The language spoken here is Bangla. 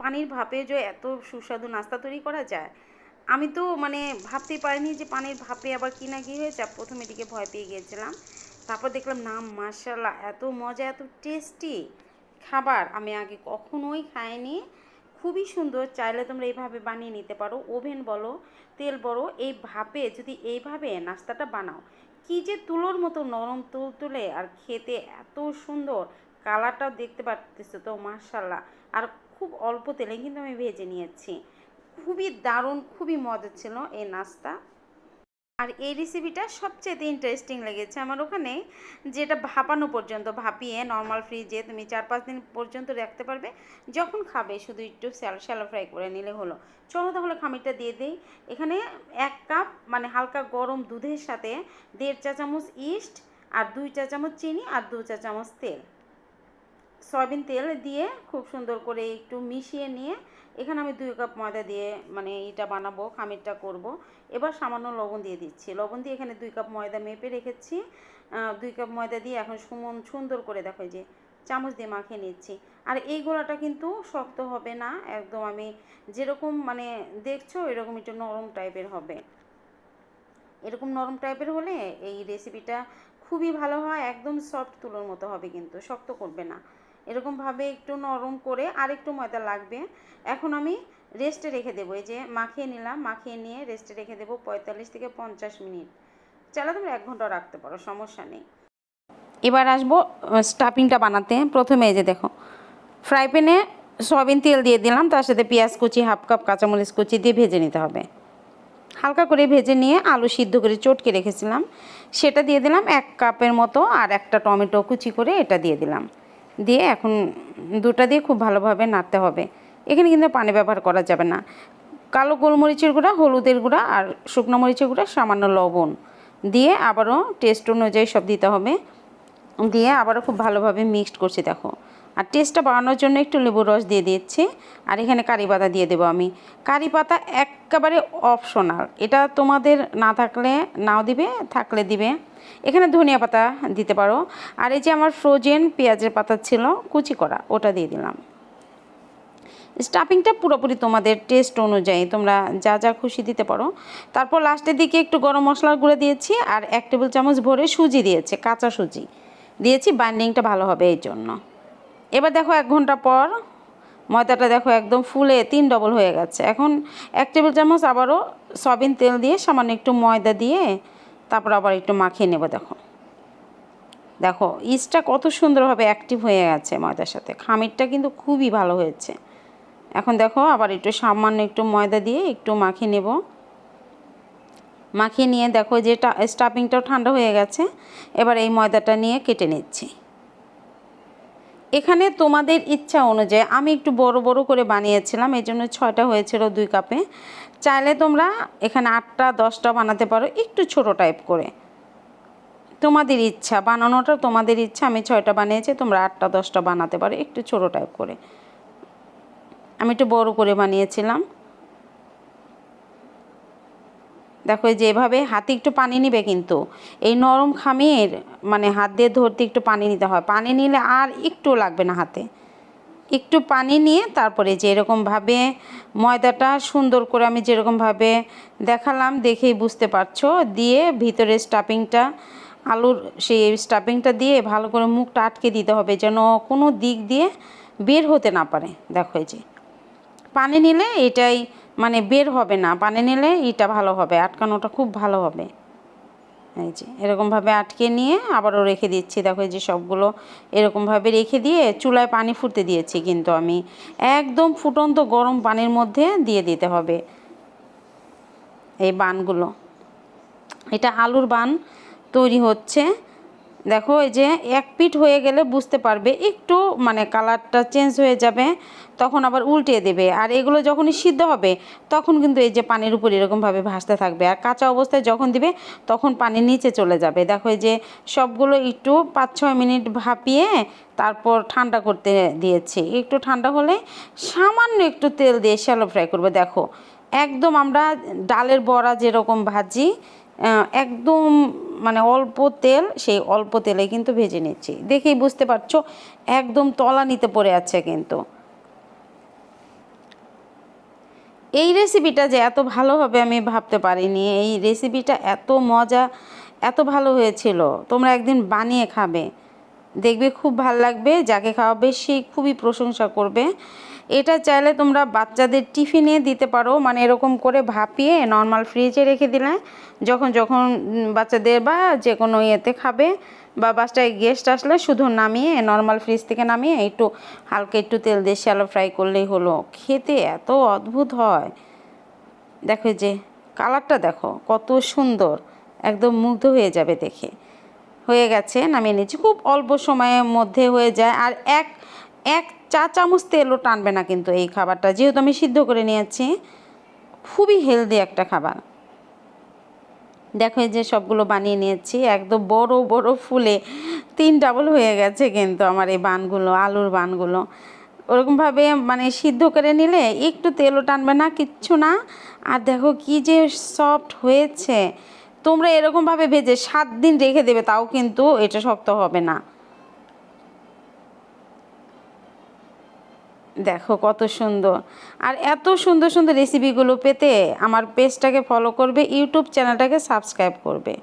পানির ভাপে যে এত সুস্বাদু নাস্তা তৈরি করা যায়, আমি তো মানে ভাবতেই পারিনি যে পানির ভাপে আবার কি না কি হয়েছে প্রথমে দিকে ভয় পেয়ে গিয়েছিলাম, তারপর দেখলাম না মার্শাল্লাহ এত মজা, এত টেস্টি খাবার আমি আগে কখনোই খাইনি। খুবই সুন্দর, চাইলে তোমরা এইভাবে বানিয়ে নিতে পারো। ওভেন বলো, তেল বড়ো এই ভাপে যদি এইভাবে নাস্তাটা বানাও, কি যে তুলোর মতো নরম তুল তুলে আর খেতে এত সুন্দর, কালারটাও দেখতে পারতেছো তো মার্শাল্লাহ আর খুব অল্প তেলে কিন্তু আমি ভেজে নিয়েছি। খুবই দারুণ, খুবই মজা ছিল এই নাস্তা। আর এই রেসিপিটা সবচেয়ে ইন্টারেস্টিং লেগেছে আমার ওখানে, যেটা ভাপানো পর্যন্ত, ভাপিয়ে নর্মাল ফ্রিজে তুমি চার পাঁচ দিন পর্যন্ত রাখতে পারবে। যখন খাবে শুধু একটু স্যালো শ্যালো ফ্রাই করে নিলে হলো। চলো তাহলে খামিরটা দিয়ে দিই। এখানে এক কাপ মানে হালকা গরম দুধের সাথে দেড় চা চামচ ইস্ট আর দুই চা চামচ চিনি আর দু চা চামচ তেল। সয়াবিন তেল দিয়ে খুব সুন্দর করে একটু মিশিয়ে নিয়ে এখানে আমি দুই কাপ ময়দা দিয়ে মানে এটা বানাবো, খামিরটা করব। এবার সামান্য লবণ দিয়ে দিচ্ছি। লবণ দিয়ে এখানে দুই কাপ ময়দা মেপে রেখেছি। দুই কাপ ময়দা দিয়ে এখন সুমন, সুন্দর করে দেখো যে চামচ দিয়ে মাখিয়ে নিচ্ছি। আর এই গোলাটা কিন্তু শক্ত হবে না, একদম আমি যেরকম মানে দেখছ এরকম একটু নরম টাইপের হবে। এরকম নরম টাইপের হলে এই রেসিপিটা খুবই ভালো হয়, একদম সফট তুলোর মতো হবে কিন্তু, শক্ত করবে না। এরকমভাবে একটু নরম করে আর একটু ময়দা লাগবে। এখন আমি রেস্টে রেখে দেবো। এই যে মাখিয়ে নিলাম, মাখিয়ে নিয়ে রেস্টে রেখে দেবো পঁয়তাল্লিশ থেকে পঞ্চাশ মিনিট। চালা তোমরা এক ঘণ্টা রাখতে পারো, সমস্যা নেই। এবার আসব স্টাফিংটা বানাতে। প্রথমে এই যে দেখো ফ্রাই প্যানে সয়াবিন তেল দিয়ে দিলাম, তার সাথে পেঁয়াজ কুচি হাফ কাপ কাঁচামরিচ কুচি দিয়ে ভেজে নিতে হবে। হালকা করে ভেজে নিয়ে আলু সিদ্ধ করে চটকে রেখেছিলাম। সেটা দিয়ে দিলাম এক কাপের মতো আর একটা টমেটো কুচি করে এটা দিয়ে দিলাম। দিয়ে এখন দুটা দিয়ে খুব ভালোভাবে নাড়তে হবে। এখানে কিন্তু পানি ব্যবহার করা যাবে না। কালো গোলমরিচের গুঁড়া, হলুদের গুঁড়া আর শুকনো মরিচের গুঁড়া, সামান্য লবণ দিয়ে আবারও টেস্ট অনুযায়ী সব দিতে হবে। দিয়ে আবারও খুব ভালোভাবে মিক্সড করছি, দেখো। আর টেস্টটা বাড়ানোর জন্য একটু লেবুর রস দিয়ে দিচ্ছি। আর এখানে কারি পাতা দিয়ে দেবো আমি। কারি পাতা একেবারে অপশনাল এটা তোমাদের না থাকলে নাও দিবে, থাকলে দিবে। এখানে ধনিয়া পাতা দিতে পারো। আর এই যে আমার ফ্রোজেন পেঁয়াজের পাতা ছিল, কুচি করা, ওটা দিয়ে দিলাম। স্টাফিংটা পুরোপুরি তোমাদের টেস্ট অনুযায়ী তোমরা যা যা খুশি দিতে পারো। তারপর লাস্টের দিকে একটু গরম মশলার গুঁড়ো দিয়েছি, আর এক টেবিল চামচ ভরে সুজি দিয়েছে, কাঁচা সুজি। দিয়েছি বাইন্ডিংটা ভালো হবে এই জন্য। এবার দেখো এক ঘণ্টা পর ময়দাটা দেখো একদম ফুলে তিন ডবল হয়ে গেছে। এখন এক টেবিল চামচ আবারও সয়াবিন তেল দিয়ে সামান্য একটু ময়দা দিয়ে তারপর আবার একটু মাখিয়ে নেব দেখো। দেখো, ইস্টটা কত সুন্দরভাবে অ্যাক্টিভ হয়ে গেছে ময়দার সাথে। খামিরটা কিন্তু খুবই ভালো হয়েছে। এখন দেখো আবার একটু সামান্য একটু ময়দা দিয়ে একটু মাখিয়ে নেব। মাখিয়ে নিয়ে দেখো যে স্টাফিংটাও ঠান্ডা হয়ে গেছে। এবার এই ময়দাটা নিয়ে কেটে নিচ্ছি। এখানে তোমাদের ইচ্ছা অনুযায়ী, আমি একটু বড় বড় করে বানিয়েছিলাম, এই জন্য ছয়টা হয়েছিল দুই কাপে। চাইলে তোমরা এখানে আটটা, দশটা বানাতে পারো, একটু ছোট টাইপ করে। তোমাদের ইচ্ছা, বানানোটা তোমাদের ইচ্ছা, আমি ছয়টা বানিয়েছি, তোমরা আটটা, দশটা বানাতে পারো, একটু ছোট টাইপ করে। আমি একটু বড় করে বানিয়েছিলাম। দেখো যে এভাবে হাতে একটু পানি নিবে কিন্তু। এই নরম খামির মানে হাত দিয়ে ধরতে একটু পানি নিতে হয়। পানি নিলে আর একটু লাগবে না হাতে। একটু পানি নিয়ে তারপরে যে এরকমভাবে ময়দাটা সুন্দর করে আমি যেরকমভাবে দেখালাম, দেখেই বুঝতে পারছ। দিয়ে ভিতরে স্টাফিংটা, আলুর সেই স্টাফিংটা দিয়ে ভালো করে মুখটা আটকে দিতে হবে যেন কোনো দিক দিয়ে বের হতে না পারে। দেখো যে। পানি নিলে এটাই মানে বের হবে না, পানি নিলে এটা ভালো হবে, আটকানোটা খুব ভালো হবে। এই যে, এরকমভাবে আটকে নিয়ে আবারও রেখে দিচ্ছি। দেখো যে সবগুলো এরকমভাবে রেখে দিয়ে চুলায় পানি ফুটতে দিয়েছি কিন্তু আমি। একদম ফুটন্ত গরম পানির মধ্যে দিয়ে দিতে হবে এই বানগুলো। এটা আলুর বান তৈরি হচ্ছে। দেখো, এই যে এক পিঠ হয়ে গেলে বুঝতে পারবে, একটু মানে কালারটা চেঞ্জ হয়ে যাবে, তখন আবার উল্টে দেবে। আর এগুলো যখনই সিদ্ধ হবে, তখন কিন্তু এই যে পানির উপর এরকমভাবে ভাসতে থাকবে। আর কাঁচা অবস্থায় যখন দিবে, তখন পানি নিচে চলে যাবে। দেখো, এই যে সবগুলো একটু পাঁচ ছয় মিনিট ভাপিয়ে তারপর ঠান্ডা করতে দিয়েছি। একটু ঠান্ডা হলে সামান্য একটু তেল দিয়ে শ্যালো ফ্রাই করবে। দেখো, একদম আমরা ডালের বড়া যেরকম ভাজি একদম মানে অল্প তেল, সেই অল্প তেলে কিন্তু ভেজে নিচ্ছি। দেখেই বুঝতে পারছ, একদম তলা নিতে পড়ে আছে কিন্তু। এই রেসিপিটা যে এত ভালোভাবে আমি ভাবতে পারিনি, এই রেসিপিটা এত মজা, এত ভালো হয়েছিল। তোমরা একদিন বানিয়ে খাবে। দেখবে খুব ভালো লাগবে, যাকে খাওয়াবে সে খুবই প্রশংসা করবে। এটা চাইলে তোমরা বাচ্চাদের টিফিনে দিতে পারো। মানে এরকম করে ভাপিয়ে নর্মাল ফ্রিজে রেখে দিলে, যখন যখন বাচ্চাদের বা যে কোনো ইয়েতে খাবে বা বাসটায় গেস্ট আসলে শুধু নামিয়ে নর্মাল ফ্রিজ থেকে নামিয়ে একটু হালকা একটু তেল দিয়ে শ্যালো ফ্রাই করলেই হলো। খেতে এত অদ্ভুত হয়। দেখো যে কালারটা দেখো, কত সুন্দর। একদম মুগ্ধ হয়ে যাবে দেখে। হয়ে গেছে, নামিয়ে নিচ্ছি। খুব অল্প সময়ের মধ্যে হয়ে যায়। আর এক এক চা চামচ তেলও টানবে না কিন্তু এই খাবারটা। যেহেতু আমি সিদ্ধ করে নিয়েছি, খুবই হেলদি একটা খাবার। দেখো যে সবগুলো বানিয়ে নিয়েছি, একদম বড় বড় ফুলে তিন ডাবল হয়ে গেছে কিন্তু আমার এই বানগুলো, আলুর বানগুলো। ওরকমভাবে মানে সিদ্ধ করে নিলে একটু তেলও টানবে না, কিচ্ছু না। আর দেখো কি যে সফট হয়েছে। তোমরা এরকমভাবে ভেজে সাত দিন রেখে দেবে, তাও কিন্তু এটা শক্ত হবে না। দেখো কত সুন্দর। আর এত সুন্দর সুন্দর রেসিপিগুলো পেতে আমার পেজটাকে ফলো করবে ইউটিউব চ্যানেলটাকে সাবস্ক্রাইব করবে।